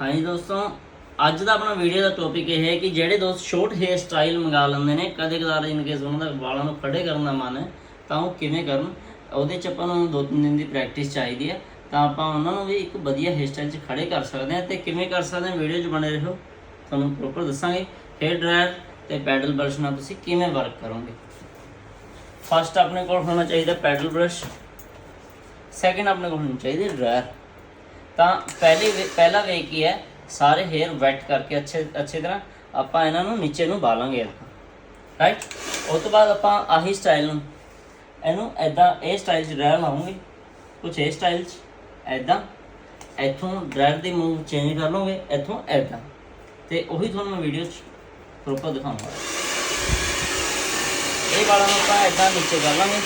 ਹਾਂਜੀ ਦੋਸਤੋ, ਅੱਜ ਦਾ ਆਪਣਾ ਵੀਡੀਓ ਦਾ ਟੌਪਿਕ ਇਹ ਹੈ ਕਿ ਜਿਹੜੇ ਦੋਸਤ ਸ਼ਾਰਟ ਹੇਅਰ ਸਟਾਈਲ ਮੰਗਾ ਲੈਂਦੇ ਨੇ, ਕਦੇ ਕਦਾਰ ਇਨ ਕੇਸ ਉਹਨਾਂ ਦਾ ਵਾਲਾਂ ਨੂੰ ਖੜੇ ਕਰਨ ਦਾ ਮਨ ਹੈ, ਤਾਂ ਉਹ ਕਿਵੇਂ ਕਰਨ? ਉਹਦੇ ਚ ਆਪਾਂ ਨੂੰ ਦੋ ਤਿੰਨ ਦਿਨ ਦੀ ਪ੍ਰੈਕਟਿਸ ਚਾਹੀਦੀ ਹੈ, ਤਾਂ ਆਪਾਂ ਉਹਨਾਂ ਨੂੰ ਵੀ ਇੱਕ ਵਧੀਆ ਹੇਅਰ ਸਟਾਈਲ 'ਚ ਖੜੇ ਕਰ ਸਕਦੇ ਹਾਂ ਤੇ ਕਿਵੇਂ ਕਰ ਸਕਦੇ ਹਾਂ ਵੀਡੀਓ 'ਚ ਬਣੇ ਰਹੋ, ਤੁਹਾਨੂੰ ਪ੍ਰੋਪਰ ਦੱਸਾਂਗੇ। ਹੇਅਰ ਡਰਾਇਰ ਤੇ ਪੈਡਲ ਬਰਸ਼ ਨਾਲ ਤੁਸੀਂ ਕਿਵੇਂ ਵਰਕ ਕਰੋਗੇ? ਫਸਟ ਆਪਣੇ ਕੋਲ ਹੋਣਾ ਚਾਹੀਦਾ ਪੈਡਲ ਬਰਸ਼ ਸੈਕਿੰਡ ਆਪਣੇ ਕੋਲ ਹੋਣੀ ਚਾਹੀਦੀ ਡਰਾਇਰ ਤਾਂ ਪਹਿਲੀ ਵੇ- ਪਹਿਲਾ ਵੇ ਕੀ ਹੈ, ਸਾਰੇ ਹੇਅਰ ਵੈਟ ਕਰਕੇ ਅੱਛੇ ਅੱਛੇ ਤਰ੍ਹਾਂ ਆਪਾਂ ਇਹਨਾਂ ਨੂੰ ਨੀਚੇ ਨੂੰ ਬਾਲਾਂਗੇ ਰਾਈਟ ਉਸ ਤੋਂ ਬਾਅਦ ਆਪਾਂ ਆਹੀ ਸਟਾਈਲ ਨੂੰ, ਇਹਨੂੰ ਐਦਾਂ ਇਹ ਸਟਾਈਲ 'ਚ ਡਰਾਇਰ ਲਾਉਂਗੇ ਕੁਝ ਇਹ ਸਟਾਈਲ 'ਚ ਐਦਾਂ ਇੱਥੋਂ ਡਰਾਇਰ ਦੀ ਮੂਵ ਚੇਂਜ ਕਰ ਲਓਗੇ, ਇੱਥੋਂ ਐਦਾਂ ਤੇ ਉਹੀ ਤੁਹਾਨੂੰ ਮੈਂ ਵੀਡੀਓ 'ਚ ਪ੍ਰੋਪਰ ਦਿਖਾਉਂਗਾ। ਇਹ ਵਾਲਾ ਨੂੰ ਆਪਾਂ ਐਦਾਂ ਨੀਚੇ ਕਰ ਲਾਂਗੇ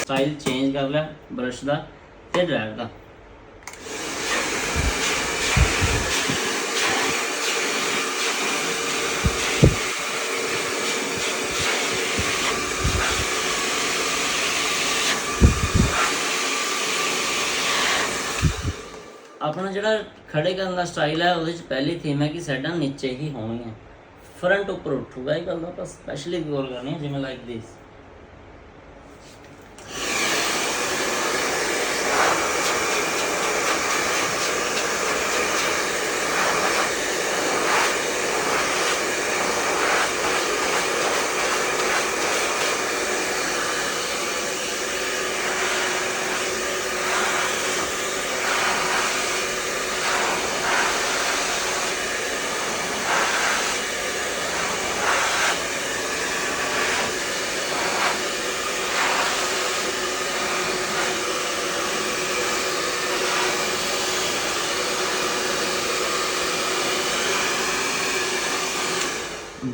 ਸਟਾਈਲ ਚੇਂਜ ਕਰ ਲਿਆ ਬ੍ਰਸ਼ ਦਾ ਤੇ ਡਰਾਇਰ ਦਾ। ਆਪਣਾ ਜਿਹੜਾ ਖੜੇ ਕਰਨ ਦਾ ਸਟਾਈਲ ਹੈ, ਉਹਦੇ ਚ ਪਹਿਲੀ ਥੀਮ ਹੈ ਕਿ ਸਾਈਡਾਂ ਨੀਚੇ ਹੀ ਹੋਣਗੀਆਂ ਫਰੰਟ ਉੱਪਰ ਉੱਠੂਗਾ ਇਹ ਗੱਲ ਦਾ ਆਪਾਂ ਸਪੈਸ਼ਲੀ ਗੌਰ ਕਰਨੀ ਹੈ, ਜਿਵੇਂ ਲਾਈਕ ਦਿਸ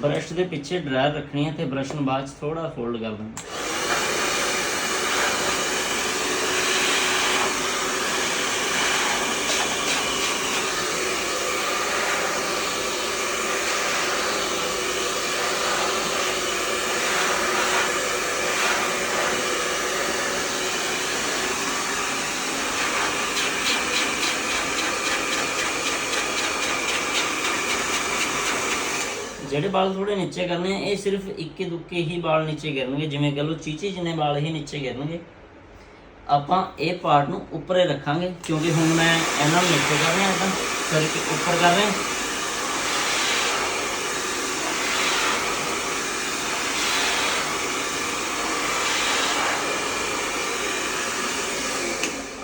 ਬ੍ਰਸ਼ ਦੇ ਪਿੱਛੇ ਡਰਾਇਰ ਰੱਖਣੀ ਹੈ ਤੇ ਬ੍ਰਸ਼ ਨੂੰ ਬਾਅਦ ਚ ਥੋੜਾ ਫੋਲਡ ਕਰ ਦੇਣਾ। ਜਿਹੜੇ ਵਾਲ ਥੋੜੇ ਨੀਚੇ ਕਰਨੇ ਆ, ਇਹ ਸਿਰਫ ਇੱਕੇ ਦੁੱਕੇ ਹੀ ਵਾਲ ਨੀਚੇ ਗਿਰਨਗੇ ਜਿਵੇਂ ਕਹ ਲਓ ਚੀਚੀ ਜਿੰਨੇ ਵਾਲ ਹੀ ਨੀਚੇ ਗਿਰਨਗੇ ਆਪਾਂ ਇਹ ਪਾਰਟ ਨੂੰ ਉੱਪਰੇ ਰੱਖਾਂਗੇ, ਕਿਉਂਕਿ ਹੁਣ ਮੈਂ ਇਹਨਾਂ ਨੂੰ ਨੀਚੇ ਕਰ ਰਿਹਾ ਤਾਂ ਕਰਕੇ ਉੱਪਰ ਕਰ ਰਿਹਾ।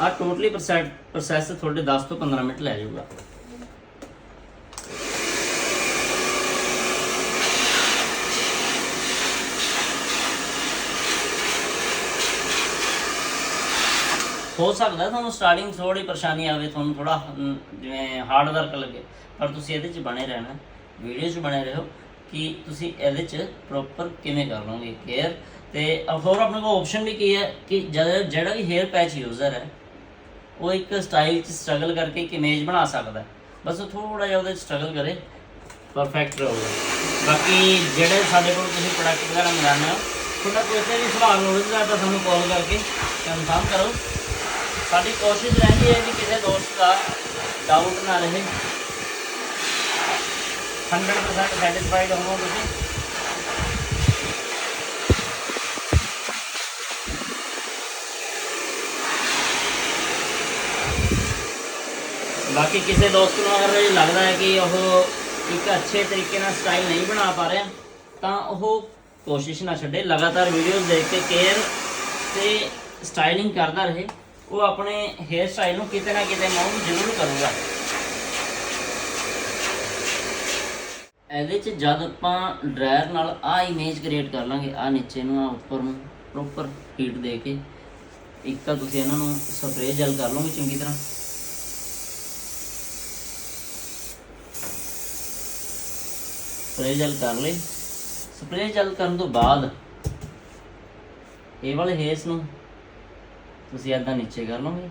ਆ ਟੋਟਲੀ ਪ੍ਰੋਸੈਸ ਤੁਹਾਡੇ 10 ਤੋਂ 15 ਮਿੰਟ ਲੈ ਜਾਊਗਾ। ਹੋ ਸਕਦਾ ਤੁਹਾਨੂੰ ਸਟਾਰਟਿੰਗ ਥੋੜੀ ਪਰੇਸ਼ਾਨੀ ਆਵੇ, ਤੁਹਾਨੂੰ ਥੋੜਾ ਜਿਵੇਂ ਹਾਰਡ ਵਰਕ ਲੱਗੇ। ਪਰ ਤੁਸੀਂ ਇਹਦੇ 'ਚ ਬਣੇ ਰਹਿਣਾ ਵੀਡੀਓ 'ਚ ਬਣੇ ਰਹੋ ਕਿ ਤੁਸੀਂ ਇਹਦੇ 'ਚ ਪ੍ਰੋਪਰ ਕਿਵੇਂ ਕਰ ਲਓਗੇ ਕੇਅਰ ਤੇ ਹੋਰ ਆਪਣੇ ਕੋਲ ਆਪਸ਼ਨ ਵੀ ਕੀ ਹੈ ਕਿ ਜਦ- ਜਿਹੜਾ ਵੀ ਹੇਅਰ ਪੈਚ ਯੂਜ਼ਰ ਹੈ, ਉਹ ਇੱਕ ਸਟਾਈਲ 'ਚ ਸਟਰਗਲ ਕਰਕੇ ਇੱਕ ਇਮੇਜ ਬਣਾ ਸਕਦਾ। ਬਸ ਉਹ ਥੋੜਾ ਜਿਹਾ ਉਹਦੇ 'ਚ ਸਟਰਗਲ ਕਰੇ ਪਰਫੈਕਟ ਰਹੂਗਾ ਬਾਕੀ ਜਿਹੜੇ ਸਾਡੇ ਕੋਲ ਤੁਸੀਂ ਪ੍ਰੋਡਕਟ ਵਗੈਰਾ ਮੰਗਾਉਂਦੇ ਹੋ ਤੁਹਾਡਾ ਕੋਈ ਵੀ ਸਵਾਲ ਹੋਵੇ ਤਾਂ ਸਾਨੂੰ ਕਾਲ ਕਰਕੇ ਕਨਫਰਮ ਕਰੋ। ਸਾਡੀ ਕੋਸ਼ਿਸ਼ ਰਹਿੰਦੀ ਹੈ ਕਿ ਕਿਸੇ ਦੋਸਤ ਦਾ ਡਾਊਟ ਨਾ ਰਹੇ। 100% ਸੈਟੀਸਫਾਈਡ ਹੋਵੋ ਤੁਸੀਂ। ਬਾਕੀ ਕਿਸੇ ਦੋਸਤ ਨੂੰ ਅਗਰ ਲੱਗਦਾ ਹੈ ਕਿ ਉਹ ਇੱਕ ਅੱਛੇ ਤਰੀਕੇ ਨਾਲ ਸਟਾਈਲ ਨਹੀਂ ਬਣਾ ਪਾ ਰਿਹਾ, ਤਾਂ ਉਹ ਕੋਸ਼ਿਸ਼ ਨਾ ਛੱਡੇ। ਲਗਾਤਾਰ ਵੀਡੀਓਜ਼ ਦੇਖ ਕੇ ਕੇਅਰ ਤੇ ਸਟਾਈਲਿੰਗ ਕਰਦਾ ਰਹੇ। ਉਹ ਆਪਣੇ ਹੇਅਰ ਸਟਾਈਲ ਨੂੰ ਕਿਤੇ ਨਾ ਕਿਤੇ ਮੈਂ ਜ਼ਰੂਰ ਕਰੂੰਗਾ। ਇਹਦੇ 'ਚ ਜਦ ਆਪਾਂ ਡਰਾਇਰ ਨਾਲ ਆ ਇਮੇਜ ਕ੍ਰੀਏਟ ਕਰ ਲਾਂਗੇ ਆ ਨੀਚੇ ਨੂੰ ਆ ਉੱਪਰ ਨੂੰ ਪ੍ਰੋਪਰ ਹੀਟ ਦੇ ਕੇ, ਇੱਕ ਤਾਂ ਤੁਸੀਂ ਇਹਨਾਂ ਨੂੰ ਸਪਰੇਅ ਜਲ ਕਰ ਲਓਗੇ ਚੰਗੀ ਤਰ੍ਹਾਂ। ਸਪਰੇਅ ਜਲ ਕਰ ਲਈ। ਸਪਰੇਅ ਜਲ ਕਰਨ ਤੋਂ ਬਾਅਦ ਇਹ ਵਾਲੇ ਹੇਸ ਨੂੰ ਤੁਸੀਂ ਐਦਾਂ ਨੀਚੇ ਕਰ ਲਓਗੇ।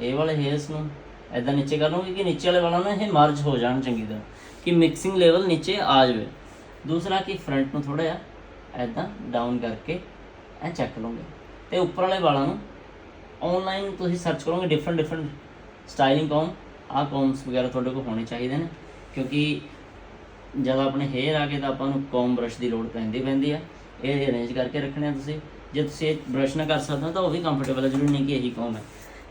ਇਹ ਵਾਲੇ ਹੇਅਰਸ ਨੂੰ ਐਦਾਂ ਨੀਚੇ ਕਰ ਲਓਗੇ ਕਿ ਨੀਚੇ ਵਾਲੇ ਵਾਲਾਂ ਨਾਲ ਇਹ ਮਰਜ ਹੋ ਜਾਣ ਚੰਗੀ ਤਰ੍ਹਾਂ, ਕਿ ਮਿਕਸਿੰਗ ਲੈਵਲ ਨੀਚੇ ਆ ਜਾਵੇ। ਦੂਸਰਾ ਕਿ ਫਰੰਟ ਨੂੰ ਥੋੜਾ ਜਿਹਾ ਐਦਾਂ ਡਾਊਨ ਕਰਕੇ ਐ ਚੱਕ ਲਓਗੇ। ਤੇ ਉੱਪਰ ਵਾਲੇ ਵਾਲਾਂ ਨੂੰ ਆਨਲਾਈਨ ਤੁਸੀਂ ਸਰਚ ਕਰੋਗੇ ਡਿਫਰੈਂਟ ਡਿਫਰੈਂਟ ਸਟਾਈਲਿੰਗ ਕੌਮ ਆਹ ਕੌਮਸ ਵਗੈਰਾ ਤੁਹਾਡੇ ਕੋਲ ਹੋਣੇ ਚਾਹੀਦੇ ਨੇ। ਕਿਉਂਕਿ ਜਦ ਆਪਣੇ ਹੇਅਰ ਆ ਕੇ ਤਾਂ ਆਪਾਂ ਨੂੰ ਕੌਮ ਬ੍ਰਸ਼ ਦੀ ਲੋੜ ਪੈਂਦੀ ਪੈਂਦੀ ਆ। ਇਹ ਅਰੇਂਜ ਕਰਕੇ ਰੱਖਣੇ ਆ ਤੁਸੀਂ। ਜੇ ਤੁਸੀਂ ਇਹ ਬ੍ਰਸ਼ ਨਾ ਕਰ ਸਕਦੇ ਹੋ ਤਾਂ ਉਹ ਵੀ ਕੰਫਰਟੇਬਲ ਹੈ ਜ਼ਰੂਰੀ ਨਹੀਂ ਕਿ ਇਹੀ ਕੌਮ ਹੈ।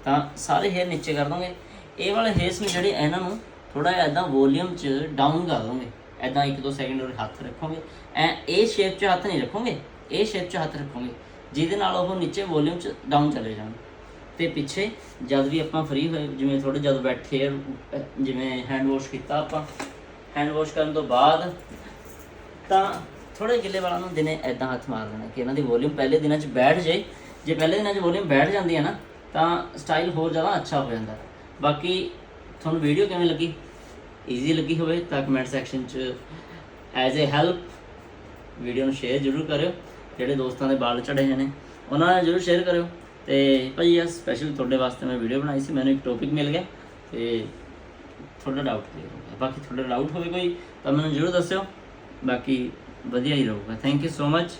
ਤਾਂ ਸਾਰੇ ਹੇਅਰ ਨੀਚੇ ਕਰ ਦੋਗੇ। ਇਹ ਵਾਲੇ ਹੇਅਰਸ ਨੂੰ ਜਿਹੜੇ ਇਹਨਾਂ ਨੂੰ ਥੋੜਾ ਜਿਹਾ ਇਦਾਂ ਵੋਲਿਊਮ 'ਚ ਡਾਊਨ ਕਰ ਦੋਗੇ। ਇਦਾਂ 1-2 ਸੈਕਿੰਡ ਉਹ ਹੱਥ ਰੱਖੋਗੇ। ਐ ਇਹ ਸ਼ੇਪ 'ਚ ਹੱਥ ਨਹੀਂ ਰੱਖੋਗੇ, ਇਹ ਸ਼ੇਪ 'ਚ ਹੱਥ ਰੱਖੋਗੇ। ਜਿਹਦੇ ਨਾਲ ਉਹ ਨੀਚੇ ਵੋਲਿਊਮ 'ਚ ਡਾਊਨ ਚਲੇ ਜਾਣ। ਤੇ ਪਿੱਛੇ ਜਦ ਵੀ ਆਪਾਂ ਫ੍ਰੀ ਹੋਏ, ਜਿਵੇਂ ਥੋੜੇ ਜਦ ਬੈਠੇ ਜਿਵੇਂ ਹੈਂਡ ਵਾਸ਼ ਕੀਤਾ ਆਪਾਂ। ਹੈਂਡ ਵਾਸ਼ ਕਰਨ ਤੋਂ ਬਾਅਦ ਤਾਂ ਥੋੜੇ ਗਿੱਲੇ ਵਾਲਾਂ ਨੂੰ ਦਿਨੇ ਐਦਾਂ ਹੱਥ ਮਾਰ ਦੇਣਾ ਕਿ ਇਹਨਾਂ ਦੀ ਵੋਲਿਊਮ ਪਹਿਲੇ ਦਿਨਾਂ 'ਚ ਬੈਠ ਜਾਏ ਜੇ ਪਹਿਲੇ ਦਿਨਾਂ 'ਚ ਵੋਲਿਊਮ ਬੈਠ ਜਾਂਦੀ ਹੈ ਨਾ, ਤਾਂ ਸਟਾਈਲ ਹੋਰ ਜ਼ਿਆਦਾ ਅੱਛਾ ਹੋ ਜਾਂਦਾ। ਬਾਕੀ ਤੁਹਾਨੂੰ ਵੀਡੀਓ ਕਿਵੇਂ ਲੱਗੀ? ਈਜ਼ੀ ਲੱਗੀ ਹੋਵੇ ਤਾਂ ਕਮੈਂਟ ਸੈਕਸ਼ਨ 'ਚ ਐਜ਼ ਅ ਹੈਲਪ ਵੀਡੀਓ ਨੂੰ ਸ਼ੇਅਰ ਜ਼ਰੂਰ ਕਰਿਓ। ਜਿਹੜੇ ਦੋਸਤਾਂ ਦੇ ਬਾਲ ਝੜੇ ਹੋਏ ਨੇ, ਉਹਨਾਂ ਨਾਲ ਜ਼ਰੂਰ ਸ਼ੇਅਰ ਕਰਿਓ। ਤੇ ਭਾਈ ਇਹ ਸਪੈਸ਼ਲ ਤੁਹਾਡੇ ਵਾਸਤੇ ਮੈਂ ਵੀਡੀਓ ਬਣਾਈ ਸੀ, ਮੈਨੂੰ ਇੱਕ ਟੌਪਿਕ ਮਿਲ ਗਿਆ ਤੇ ਤੁਹਾਡਾ ਡਾਊਟ ਕਲੀਅਰ ਹੋ ਗਿਆ। ਬਾਕੀ ਤੁਹਾਡਾ ਡਾਊਟ ਹੋਵੇ ਕੋਈ ਤਾਂ ਮੈਨੂੰ ਜ਼ਰੂਰ ਦੱਸਿਓ। ਬਾਕੀ ਵਧੀਆ ਹੀ ਰਹੂਗਾ ਥੈਂਕ ਯੂ ਸੋ ਮਚ